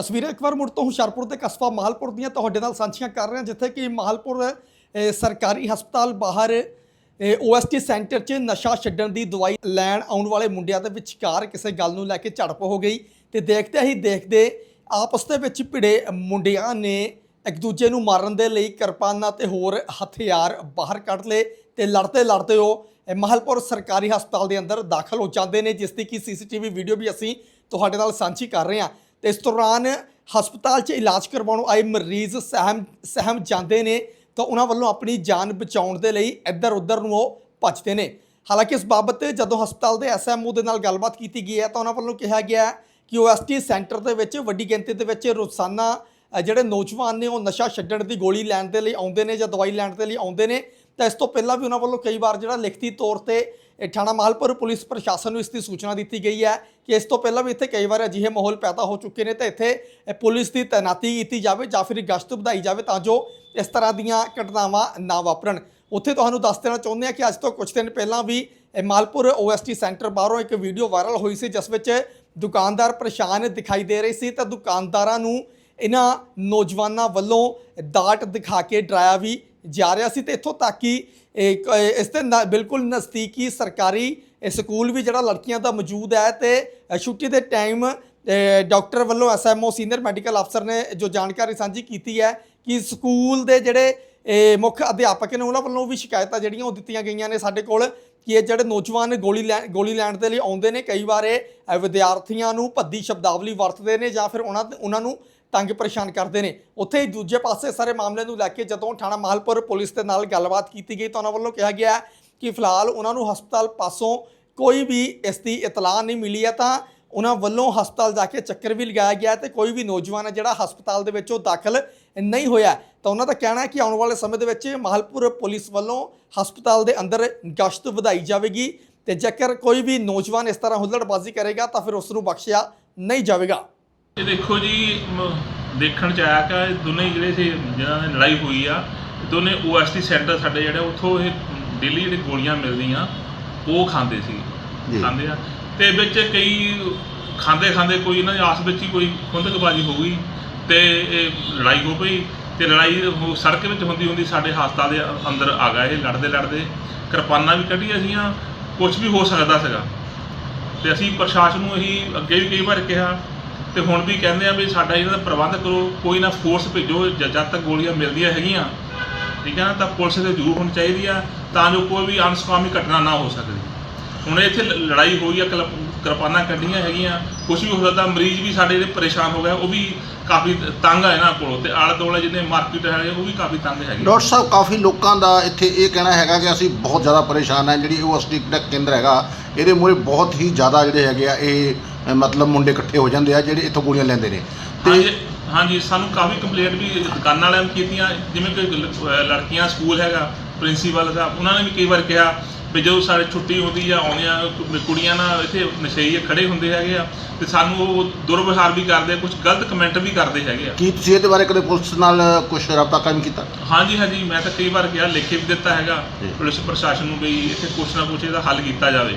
ਤਸਵੀਰਾਂ ਇੱਕ ਵਾਰ ਮੁੜ ਤੋਂ ਹੁਸ਼ਿਆਰਪੁਰ ਦੇ ਕਸਬਾ ਮਾਹਲਪੁਰ ਦੀਆਂ ਤੁਹਾਡੇ ਨਾਲ ਸਾਂਝੀਆਂ ਕਰ ਰਹੇ ਹਾਂ, ਜਿੱਥੇ ਕਿ ਮਾਹਲਪੁਰ ਸਰਕਾਰੀ ਹਸਪਤਾਲ ਬਾਹਰ ਓਐਸਟੀ ਸੈਂਟਰ 'ਚ ਨਸ਼ਾ ਛੱਡਣ ਦੀ ਦਵਾਈ ਲੈਣ ਆਉਣ ਵਾਲੇ ਮੁੰਡਿਆਂ ਦੇ ਵਿਚਕਾਰ ਕਿਸੇ ਗੱਲ ਨੂੰ ਲੈ ਕੇ ਝੜਪ ਹੋ ਗਈ ਤੇ ਦੇਖਦੇ ਹੀ ਦੇਖਦੇ ਆਪਸ ਦੇ ਵਿੱਚ ਭਿੜੇ ਮੁੰਡਿਆਂ ਨੇ ਇੱਕ ਦੂਜੇ ਨੂੰ ਮਾਰਨ ਦੇ ਲਈ ਕਿਰਪਾਨਾਂ ਤੇ ਹੋਰ ਹਥਿਆਰ ਬਾਹਰ ਕੱਢ ਲਏ ਤੇ ਲੜਦੇ ਲੜਦੇ ਉਹ, ਇਹ ਸਰਕਾਰੀ ਹਸਪਤਾਲ ਦੇ ਅੰਦਰ ਦਾਖਲ ਹੋ ਜਾਂਦੇ ਨੇ, ਜਿਸ ਦੀ ਕਿ ਸੀਸੀਟੀਵੀ ਵੀਡੀਓ ਵੀ ਅਸੀਂ ਤੁਹਾਡੇ ਨਾਲ ਸਾਂਝੀ ਕਰ ਰਹੇ ਹਾਂ। ਤੇ ਇਸ ਦੌਰਾਨ ਹਸਪਤਾਲ 'ਚ ਇਲਾਜ ਕਰਵਾਉਣ ਆਏ ਮਰੀਜ਼ ਸਹਿਮ ਸਹਿਮ ਜਾਂਦੇ ਨੇ ਤਾਂ ਉਹਨਾਂ ਵੱਲੋਂ ਆਪਣੀ ਜਾਨ ਬਚਾਉਣ ਦੇ ਲਈ ਇੱਧਰ ਉੱਧਰ ਨੂੰ ਉਹ ਭੱਜਦੇ ਨੇ। ਹਾਲਾਂਕਿ ਇਸ ਬਾਬਤ ਜਦੋਂ ਹਸਪਤਾਲ ਦੇ ਐਸਐਮਓ ਦੇ ਨਾਲ ਗੱਲਬਾਤ ਕੀਤੀ ਗਈ ਹੈ ਤਾਂ ਉਹਨਾਂ ਵੱਲੋਂ ਕਿਹਾ ਗਿਆ ਹੈ ਕਿ ਓਐਸਟੀ ਸੈਂਟਰ ਦੇ ਵਿੱਚ ਵੱਡੀ ਗਿਣਤੀ ਦੇ ਵਿੱਚ ਰੋਜ਼ਾਨਾ ਜਿਹੜੇ ਨੌਜਵਾਨ ਨੇ ਉਹ ਨਸ਼ਾ ਛੱਡਣ ਦੀ ਗੋਲੀ ਲੈਣ ਦੇ ਲਈ ਆਉਂਦੇ ਨੇ ਜਾਂ ਦਵਾਈ ਲੈਣ ਦੇ ਲਈ ਆਉਂਦੇ ਨੇ। ਤਾਂ ਇਸ ਤੋਂ ਪਹਿਲਾਂ ਵੀ ਉਹਨਾਂ ਵੱਲੋਂ ਕਈ ਵਾਰ ਜਿਹੜਾ ਲਿਖਤੀ ਤੌਰ ਤੇ ਇਹ ਥਾਣਾ ਮਾਲਪੁਰ ਪੁਲਿਸ ਪ੍ਰਸ਼ਾਸਨ ਨੂੰ ਇਸ ਦੀ ਸੂਚਨਾ ਦਿੱਤੀ ਗਈ ਹੈ ਕਿ ਇਸ ਤੋਂ ਪਹਿਲਾਂ ਵੀ ਇੱਥੇ ਕਈ ਵਾਰ ਅਜਿਹੇ ਮਾਹੌਲ ਪੈਦਾ ਹੋ ਚੁੱਕੇ ਨੇ ਤਾਂ ਇੱਥੇ ਪੁਲਿਸ ਦੀ ਤੈਨਾਤੀ ਕੀਤੀ ਜਾਵੇ ਜਾਂ ਫਿਰ ਗਸ਼ਤ ਵਧਾਈ ਜਾਵੇ ਤਾਂ ਜੋ ਇਸ ਤਰ੍ਹਾਂ ਦੀਆਂ ਘਟਨਾਵਾਂ ਨਾ ਵਾਪਰਨ। ਉੱਥੇ ਤੁਹਾਨੂੰ ਦੱਸ ਦੇਣਾ ਚਾਹੁੰਦੇ ਹਾਂ ਕਿ ਅੱਜ ਤੋਂ ਕੁਝ ਦਿਨ ਪਹਿਲਾਂ ਵੀ ਇਹ ਮਾਲਪੁਰ ਓਐਸਟੀ ਸੈਂਟਰ ਬਾਹਰੋਂ ਇੱਕ ਵੀਡੀਓ ਵਾਇਰਲ ਹੋਈ ਸੀ, ਜਿਸ ਵਿੱਚ ਦੁਕਾਨਦਾਰ ਪਰੇਸ਼ਾਨ ਦਿਖਾਈ ਦੇ ਰਹੇ ਸੀ ਤਾਂ ਦੁਕਾਨਦਾਰਾਂ ਨੂੰ ਇਹਨਾਂ ਨੌਜਵਾਨਾਂ ਵੱਲੋਂ ਡਾਟ ਦਿਖਾ ਕੇ ਡਰਾਇਆ ਵੀ ਜਾ ਰਿਹਾ ਸੀ ਤੇ ਇੱਥੋਂ ਤੱਕ ਕਿ ਇੱਕ, ਇਸ ਦੇ ਨਾ- ਬਿਲਕੁਲ ਨਜ਼ਦੀਕੀ ਸਰਕਾਰੀ ਸਕੂਲ ਵੀ ਜਿਹੜਾ ਲੜਕੀਆਂ ਦਾ ਮੌਜੂਦ ਹੈ ਤੇ ਛੁੱਟੀ ਦੇ ਟਾਈਮ ਡਾਕਟਰ ਵੱਲੋਂ ਐਸਐਮਓ ਸੀਨੀਅਰ ਮੈਡੀਕਲ ਅਫਸਰ ਨੇ ਜੋ ਜਾਣਕਾਰੀ ਸਾਂਝੀ ਕੀਤੀ ਹੈ ਕਿ ਸਕੂਲ ਦੇ ਜਿਹੜੇ ਮੁੱਖ ਅਧਿਆਪਕ ਨੇ ਉਹਨਾਂ ਵੱਲੋਂ ਵੀ ਸ਼ਿਕਾਇਤਾਂ ਜਿਹੜੀਆਂ ਉਹ ਦਿੱਤੀਆਂ ਗਈਆਂ ਨੇ ਸਾਡੇ ਕੋਲ ਕਿ ਇਹ ਜਿਹੜੇ ਨੌਜਵਾਨ ਗੋਲੀ ਲੈ ਗੋਲੀ ਲੈਣ ਦੇ ਲਈ ਆਉਂਦੇ ਨੇ ਕਈ ਵਾਰ ਇਹ ਵਿਦਿਆਰਥੀਆਂ ਨੂੰ ਭੱਦੀ ਸ਼ਬਦਾਵਲੀ ਵਰਤਦੇ ਨੇ ਜਾਂ ਫਿਰ ਉਹਨਾਂ ਉਹਨਾਂ ਨੂੰ ਤੰਗ ਪਰੇਸ਼ਾਨ ਕਰਦੇ ਨੇ। ਉੱਥੇ ਹੀ ਦੂਜੇ ਪਾਸੇ ਸਾਰੇ ਮਾਮਲੇ ਨੂੰ ਲੈ ਕੇ ਜਦੋਂ ਥਾਣਾ ਮਾਹਲਪੁਰ ਪੁਲਿਸ ਦੇ ਨਾਲ ਗੱਲਬਾਤ ਕੀਤੀ ਗਈ ਤਾਂ ਉਹਨਾਂ ਵੱਲੋਂ ਕਿਹਾ ਗਿਆ ਕਿ ਫਿਲਹਾਲ ਉਹਨਾਂ ਨੂੰ ਹਸਪਤਾਲ ਪਾਸੋਂ ਕੋਈ ਵੀ ਇਸ ਦੀ ਇਤਲਾਹ ਨਹੀਂ ਮਿਲੀ ਹੈ ਤਾਂ ਉਹਨਾਂ ਵੱਲੋਂ ਹਸਪਤਾਲ ਜਾ ਕੇ ਚੱਕਰ ਵੀ ਲਗਾਇਆ ਗਿਆ ਤੇ ਕੋਈ ਵੀ ਨੌਜਵਾਨ ਹੈ ਜਿਹੜਾ ਹਸਪਤਾਲ ਦੇ ਵਿੱਚ ਉਹ ਦਾਖਲ ਨਹੀਂ ਹੋਇਆ। ਤਾਂ ਉਹਨਾਂ ਦਾ ਕਹਿਣਾ ਹੈ ਕਿ ਆਉਣ ਵਾਲੇ ਸਮੇਂ ਦੇ ਵਿੱਚ ਮਾਹਲਪੁਰ ਪੁਲਿਸ ਵੱਲੋਂ ਹਸਪਤਾਲ ਦੇ ਅੰਦਰ ਗਸ਼ਤ ਵਧਾਈ ਜਾਵੇਗੀ ਤੇ ਜੇਕਰ ਕੋਈ ਵੀ ਨੌਜਵਾਨ ਇਸ ਤਰ੍ਹਾਂ ਹੁੱਲੜਬਾਜ਼ੀ ਕਰੇਗਾ ਤਾਂ ਫਿਰ ਉਸ ਨੂੰ ਬਖਸ਼ਿਆ ਨਹੀਂ ਜਾਵੇਗਾ। ਇਹ ਦੇਖੋ ਜੀ ਮ- ਦੇਖਣ ਚ ਆਇਆ ਕਿ ਇਹ ਦੋਨੇ ਹੀ ਜਿਹੜੇ ਸੀ ਜਿਹਨਾਂ ਨੇ ਲੜਾਈ ਹੋਈ ਆ ਦੋਨੇ ਓਐਸਟੀ ਸੈਂਟਰ ਸਾਡੇ ਜਿਹੜੇ ਉੱਥੋਂ ਇਹ ਡੇਲੀ ਜਿਹੜੇ ਗੋਲੀਆਂ ਮਿਲਦੀਆਂ ਉਹ ਖਾਂਦੇ ਸੀ। ਜੀ। ਖਾਂਦੇ ਆ। ਤੇ ਵਿੱਚ ਕਈ ਖਾਂਦੇ ਖਾਂਦੇ ਕੋਈ ਇਹਨਾਂ ਦੀ ਆਸ ਵਿੱਚ ਹੀ ਕੋਈ ਖੁੰਦਕਬਾਜ਼ੀ ਹੋ ਗਈ ਤੇ ਇਹ ਲੜਾਈ ਹੋ ਪਈ ਤੇ ਲੜਾਈ ਉਹ ਸੜਕ ਵਿੱਚ ਹੁੰਦੀ ਹੁੰਦੀ ਸਾਡੇ ਹਸਪਤਾਲ ਦੇ ਅੰਦਰ ਆ ਗਏ ਇਹ ਲੜਦੇ ਲੜਦੇ ਕਿਰਪਾਨਾਂ ਵੀ ਕੱਢੀਆਂ ਸੀਗੀਆਂ ਕੁਝ ਵੀ ਹੋ ਸਕਦਾ ਸੀਗਾ। ਤੇ ਅਸੀਂ ਪ੍ਰਸ਼ਾਸਨ ਨੂੰ ਇਹੀ ਅੱਗੇ ਵੀ ਕਈ ਵਾਰ ਕਿਹਾ ਤੇ ਹੁਣ ਵੀ ਕਹਿੰਦੇ ਆ ਵੀ ਸਾਡਾ ਇਹਨਾਂ ਦਾ ਪ੍ਰਬੰਧ ਕਰੋ, ਕੋਈ ਨਾ ਫੋਰਸ ਭੇਜੋ, ਜ- ਜਦ ਤੱਕ ਗੋਲੀਆਂ ਮਿਲਦੀਆਂ ਹੈਗੀਆਂ, ਠੀਕ ਹੈ ਨਾ, ਤਾਂ ਪੁਲਿਸ 'ਤੇ ਜ਼ਰੂਰ ਹੋਣੀ ਚਾਹੀਦੀ ਆ, ਤਾਂ ਜੋ ਕੋਈ ਵੀ ਅਨਸਕਾਮੀ ਘਟਨਾ ਨਾ ਹੋ ਸਕਦੀ। ਹੁਣ ਇੱਥੇ ਲ- ਲੜਾਈ ਹੋਈ ਆ ਕਲ- ਕਿਰਪਾਨਾਂ ਕੱਢੀਆਂ ਹੈਗੀਆਂ ਕੁਝ ਵੀ ਹੋ ਸਕਦਾ, ਮਰੀਜ਼ ਵੀ ਸਾਡੇ ਜਿਹੜੇ ਪਰੇਸ਼ਾਨ ਹੋ ਗਏ, ਉਹ ਵੀ ਕਾਫੀ ਤੰਗ ਆ ਇਹਨਾਂ ਕੋਲ, ਤੇ ਆਲੇ ਦੁਆਲੇ ਜਿਹਨੇ ਮਾਰਕੀਟ ਹੈਗੇ, ਉਹ ਵੀ ਕਾਫੀ ਤੰਗ ਹੈਗੇ। ਡਾਕਟਰ ਸਾਹਿਬ, ਕਾਫੀ ਲੋਕਾਂ ਦਾ ਇੱਥੇ ਇਹ ਕਹਿਣਾ ਹੈਗਾ ਕਿ ਅਸੀਂ ਬਹੁਤ ਜ਼ਿਆਦਾ ਪਰੇਸ਼ਾਨ ਹਾਂ ਜਿਹੜੀ ਉਹ ਅਸਲੀ ਜਿਹੜਾ ਕੇਂਦਰ ਹੈਗਾ, ਇਹਦੇ ਮੂਹਰੇ ਬਹੁਤ ਹੀ ਜ਼ਿਆਦਾ ਜਿਹੜੇ ਹੈਗੇ ਆ, ਇਹ ਮਤਲਬ ਮੁੰਡੇ ਇਕੱਠੇ ਹੋ ਜਾਂਦੇ ਆ ਜਿਹੜੇ ਇੱਥੋਂ ਗੋਲੀਆਂ ਲੈਂਦੇ ਨੇ। ਹਾਂਜੀ ਹਾਂਜੀ ਸਾਨੂੰ ਕਾਫੀ ਕੰਪਲੇਂਟ ਵੀ ਦੁਕਾਨਾਂ ਵਾਲਿਆਂ ਨੂੰ ਕੀਤੀਆਂ ਜਿਵੇਂ ਕਿ ਲ- ਅਹ ਲੜਕੀਆਂ ਸਕੂਲ ਹੈਗਾ ਪ੍ਰਿੰਸੀਪਲ ਸਾਹਿਬ ਉਹਨਾਂ ਨੇ ਵੀ ਕਈ ਵਾਰ ਕਿਹਾ ਵੀ ਜਦੋਂ ਸਾਡੇ ਛੁੱਟੀ ਹੁੰਦੀ ਆ ਆਉਂਦੀਆਂ ਕੁ- ਕੁੜੀਆਂ ਨਾਲ ਇੱਥੇ ਨਸ਼ੇਈ ਖੜੇ ਹੁੰਦੇ ਹੈਗੇ ਆ ਤੇ ਸਾਨੂੰ ਉਹ ਦੁਰਵਿਹਾਰ ਵੀ ਕਰਦੇ ਕੁਝ ਗਲਤ ਕਮੈਂਟ ਵੀ ਕਰਦੇ ਹੈਗੇ ਆ। ਕੀ ਤੁਸੀਂ ਇਹਦੇ ਬਾਰੇ ਕਦੇ ਪੁਲਿਸ ਨਾਲ ਕੁਝ ਰਾਬਤਾ ਕਾਇਮ ਕੀਤਾ? ਹਾਂਜੀ ਹਾਂਜੀ ਮੈਂ ਤਾਂ ਕਈ ਵਾਰ ਕਿਹਾ ਲਿਖ ਕੇ ਵੀ ਦਿੱਤਾ ਹੈਗਾ ਜੀ। ਪੁਲਿਸ ਪ੍ਰਸ਼ਾਸਨ ਨੂੰ ਵੀ ਇੱਥੇ ਕੁਛ ਨਾ ਕੁਛ ਇਹਦਾ ਹੱਲ ਕੀਤਾ ਜਾਵੇ।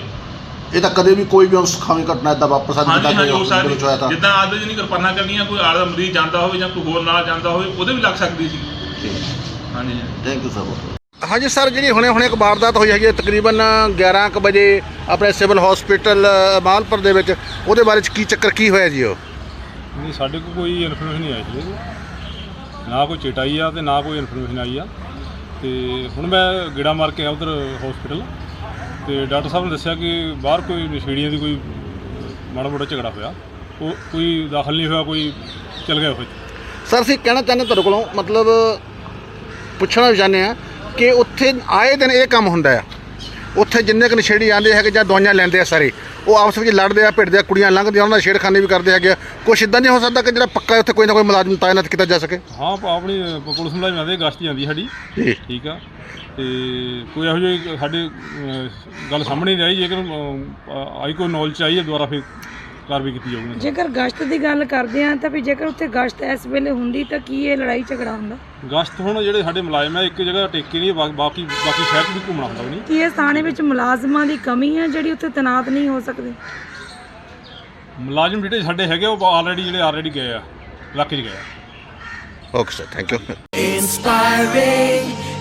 ਇਹ ਤਾਂ ਕਦੇ ਵੀ ਕੋਈ ਵੀ ਅਨਸਖਾਵੀ ਘਟਨਾ ਇਦਾਂ ਵਾਪਸ ਆ ਹਾਂਜੀ ਹਾਂਜੀ ਹੋ ਸਕਦੀ ਹੋਇਆ ਤਾਂ। ਜਿੱਦਾਂ ਆਦਤ ਜਿਹਨੀ ਕਿਰਪਾਨਾਂ ਕਰਨੀਆਂ ਕੋਈ ਆਲਾ ਮਰੀਜ਼ ਜਾਂਦਾ ਹੋਵੇ ਜਾਂ ਕੋਈ ਹੋਰ ਨਾਲ ਜਾਂਦਾ ਹੋਵੇ ਉਹਦੇ ਵੀ ਲੱਗ ਸਕਦੀ ਸੀ। ਹਾਂਜੀ। ਥੈਂਕ ਯੂ ਸਰ ਹਾਂਜੀ ਸਰ ਜਿਹੜੀ ਹੁਣੇ ਹੁਣੇ ਇੱਕ ਵਾਰਦਾਤ ਹੋਈ ਹੈਗੀ ਹੈ ਤਕਰੀਬਨ 11 ਕੁ ਵਜੇ ਆਪਣੇ ਸਿਵਲ ਹਸਪੀਟਲ ਮਾਲਪੁਰ ਦੇ ਵਿੱਚ ਉਹਦੇ ਬਾਰੇ ਚ ਕੀ ਚੱਕਰ ਕੀ ਹੋਇਆ ਜੀ ਉਹ? ਨਹੀਂ ਸਾਡੇ ਕੋਲ ਕੋਈ ਇਨਫੋਰਮੇਸ਼ਨ ਨਹੀਂ ਆਈ ਸੀ ਇਹਦੀ। ਨਾ ਕੋਈ ਚਿਟ ਆਈ ਆ ਤੇ ਨਾ ਕੋਈ ਇਨਫੋਰਮੇਸ਼ਨ ਆਈ ਆ। ਤੇ ਹੁਣ ਮੈਂ ਗੇੜਾ ਮਾਰ ਕੇ ਆਇਆ ਉਧਰ ਹਸਪੀਟਲ। ਤੇ ਡਾਕਟਰ ਸਾਹਿਬ ਨੇ ਦੱਸਿਆ ਕਿ ਬਾਹਰ ਕੋਈ ਨਸ਼ੇੜੀਆਂ ਦੀ ਕੋਈ ਮਾੜਾ ਮੋਟਾ ਝਗੜਾ ਹੋਇਆ। ਉਹ ਕੋਈ ਦਾਖਲ ਨਹੀਂ ਹੋਇਆ ਕੋਈ ਚਲ ਗਿਆ ਉਹ ਸਰ ਅਸੀਂ ਕਹਿਣਾ ਚਾਹੁੰਦੇ ਤੁਹਾਡੇ ਕੋਲੋਂ ਮਤਲਬ ਪੁੱਛਣਾ ਚਾਹੁੰਦੇ ਆ ਕਿ ਉੱਥੇ ਆਏ ਦਿਨ ਇਹ ਕੰਮ ਹੁੰਦਾ ਆ। ਉੱਥੇ ਜਿੰਨੇ ਕੁ ਨਸ਼ੇੜੀ ਆਉਂਦੇ ਹੈਗੇ ਜਾਂ ਦਵਾਈਆਂ ਲੈਂਦੇ ਆ ਸਾਰੇ ਉਹ ਆਪਸ ਵਿੱਚ ਲੜਦੇ ਆ ਭਿੜਦੇ ਆ ਕੁੜੀਆਂ ਲੰਘਦੀਆਂ ਉਹਨਾਂ ਦਾ ਛੇੜਖਾਨੀ ਵੀ ਕਰਦੇ ਹੈਗੇ ਆ। ਕੁਛ ਇਦਾਂ ਨਹੀਂ ਹੋ ਸਕਦਾ ਕਿ ਜਿਹੜਾ ਪੱਕਾ ਉੱਥੇ ਕੋਈ ਨਾ ਕੋਈ ਮੁਲਾਜ਼ਮ ਤਾਇਨਾਤ ਕੀਤਾ ਜਾ ਸਕੇ। ਹਾਂ ਆਪਣੀ ਪੁਲਿਸ ਮੁਲਾਜ਼ਮਾਂ ਦੇ ਗਸ਼ਤ ਜਾਂਦੀ ਸਾਡੀ। ਠੀਕ ਆ। ਤੇ ਕੋਈ ਇਹੋ ਜਿਹੀ ਸਾਡੇ ਅਹ, ਗੱਲ ਸਾਹਮਣੇ ਨਹੀਂ ਆਈ ਜੇਕਰ ਅਹ, ਆਈ ਕੋਈ ਨੌਲੇਜ ਆਈ ਹੈ ਦੁਬਾਰਾ ਫਿਰ ਕਾਰਵਾਈ ਕੀਤੀ ਜਾਊਗੀ ਜੇਕਰ ਗਸ਼ਤ ਦੀ ਗੱਲ ਕਰਦੇ ਆ ਤਾਂ ਵੀ ਜੇਕਰ ਉੱਥੇ ਗਸ਼ਤ ਇਸ ਵੇਲੇ ਹੁੰਦੀ ਤਾਂ ਕੀ ਇਹ ਲੜਾਈ ਝਗੜਾ ਹੁੰਦਾ? ਗਸ਼ਤ ਹੁਣ ਜਿਹੜੇ ਸਾਡੇ ਮੁਲਾਜ਼ਮ ਆ ਇੱਕ ਜਗ੍ਹਾ ਟੇਕੇ ਨਹੀਂ ਬਾ- ਬਾਕੀ ਬਾਕੀ ਸ਼ਹਿਰ 'ਚ ਵੀ ਘੁੰਮਣਾ ਹੁੰਦਾ ਨਹੀਂ। ਕੀ ਇਹ ਥਾਣੇ ਵਿੱਚ ਮੁਲਾਜ਼ਮਾਂ ਦੀ ਕਮੀ ਹੈ ਜਿਹੜੀ ਉੱਥੇ ਤੈਨਾਤ ਨਹੀਂ ਹੋ ਸਕਦੇ? ਮੁਲਾਜ਼ਮ ਜਿਹੜੇ ਸਾਡੇ ਹੈਗੇ ਉਹ ਆਲਰੇਡੀ ਜਿਹੜੇ ਆਲਰੇਡੀ ਗਏ ਆ ਇਲਾਕੇ 'ਚ ਗਿਆ okay sir thank you Inspiring